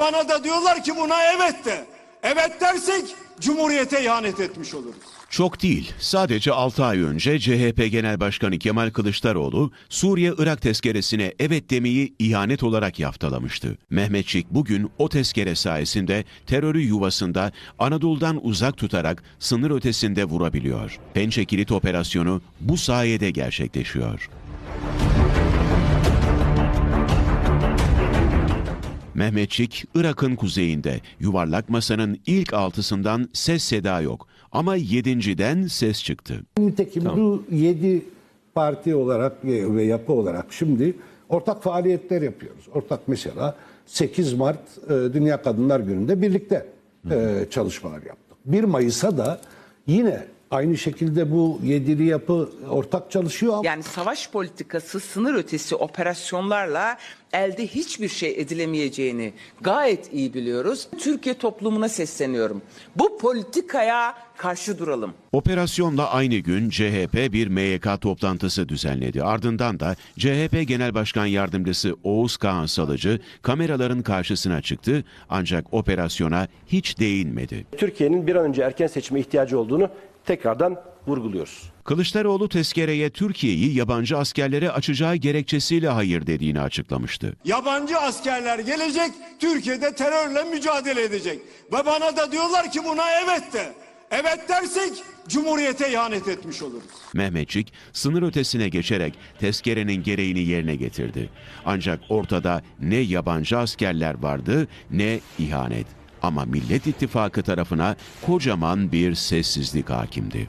Bana da diyorlar ki buna evet de. Evet dersek Cumhuriyete ihanet etmiş oluruz. Çok değil. Sadece 6 ay önce CHP Genel Başkanı Kemal Kılıçdaroğlu Suriye-Irak tezkeresine evet demeyi ihanet olarak yaftalamıştı. Mehmetçik bugün o tezkere sayesinde terörü yuvasında Anadolu'dan uzak tutarak sınır ötesinde vurabiliyor. Pençe Kilit operasyonu bu sayede gerçekleşiyor. Mehmetçik, Irak'ın kuzeyinde. Yuvarlak masanın ilk altısından ses seda yok. Ama yedinciden ses çıktı. Nitekim bu yedi parti olarak ve ve yapı olarak şimdi ortak faaliyetler yapıyoruz. Ortak mesela 8 Mart e, Dünya Kadınlar Günü'nde birlikte e, çalışmalar yaptık. 1 Mayıs'a da yine aynı şekilde bu yedili yapı ortak çalışıyor. Yani savaş politikası sınır ötesi operasyonlarla elde hiçbir şey edilemeyeceğini gayet iyi biliyoruz. Türkiye toplumuna sesleniyorum. Bu politikaya karşı duralım. Operasyonla aynı gün CHP bir MYK toplantısı düzenledi. Ardından da CHP Genel Başkan Yardımcısı Oğuz Kağan Salıcı kameraların karşısına çıktı ancak operasyona hiç değinmedi. Türkiye'nin bir an önce erken seçime ihtiyacı olduğunu tekrardan vurguluyoruz. Kılıçdaroğlu tezkereye Türkiye'yi yabancı askerlere açacağı gerekçesiyle hayır dediğini açıklamıştı. Yabancı askerler gelecek, Türkiye'de terörle mücadele edecek. Ve bana da diyorlar ki buna evet de. Evet dersek Cumhuriyete ihanet etmiş oluruz. Mehmetçik sınır ötesine geçerek tezkerenin gereğini yerine getirdi. Ancak ortada ne yabancı askerler vardı ne ihanet. Ama Millet İttifakı tarafına kocaman bir sessizlik hakimdi.